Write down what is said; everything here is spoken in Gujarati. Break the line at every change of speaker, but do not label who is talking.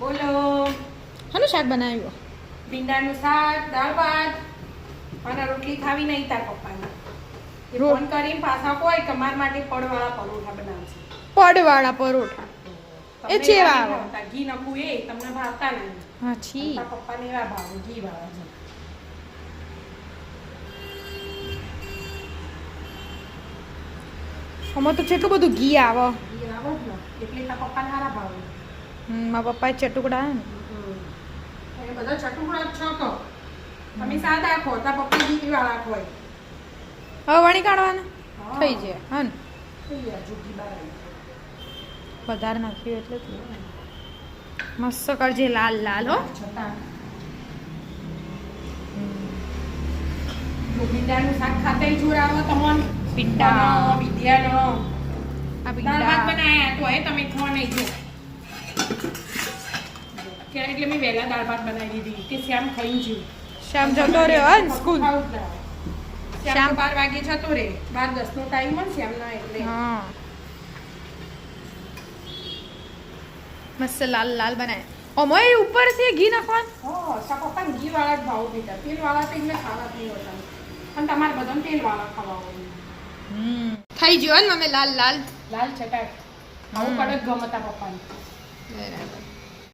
બોલો.
શાનું શાક બનાવ્યું?
ભીંડાનું શાક દાળ ભાત અને રોટલી ખાવી નહીં તાર પપ્પાને. ફોન કરીને પાછા કોઈ કે મારા માટે પડવાળા પરોઠા બનાવશે.
પડવાળા પરોઠા. એ ચેવા આવે?
ઘી નખું એ તમને ભાવતા નહીં.
હા છી.
પપ્પાને એવા ભાવે ઘી ભાવે છે.
તો કેટલું બધું ઘી આવે.
ઘી આવે ને એટલે તારા પપ્પાને સારા ભાવે.
મારા પપ્પાએ ચટુકડા હે
એ બધા ચટુકડા જ છો તો. તમે સાદા ખો તા પપ્પા ઘી વાળા ખોય
હવે વણી કાઢવાના? થઈ જાય હા ને. વધારે નાખ્યું એટલે. મસ્ત કરજે લાલ લાલ હો.
ભીંડાનું શાક ખાતે જોડાવો તમોન
ભીંડા.
વિદ્યાનો
આ ભીંડા.
બનાયા તો એ તમે ખો નહીં જો એટલે મેં વહેલા દાળ ભાત બનાવી દીધી કે શ્યામ ખાઈ જ્યું
શ્યામ જતો રહ્યો હા સ્કૂલ.
શ્યામ બાર વાગે જતો રે બાર દસ નો ટાઈમ હોય ને શ્યામનો એટલે.
મસ્ત લાલ લાલ બનાય. ઓમોય ઉપરથી ઘી નાખવાનું?
હો સા ઘી વાળા જ ભાવ બેટા તેલ વાળા તો એમને ખાવા નહીં હોતા. પણ તમારે બધાને તેલ વાળા ખાવા હોય.
હમ. થઈ ગયો ને મમ્મી લાલ લાલ.
લાલ છટાક આવું. કડક ગમતા પપ્પાને.
બરાબર.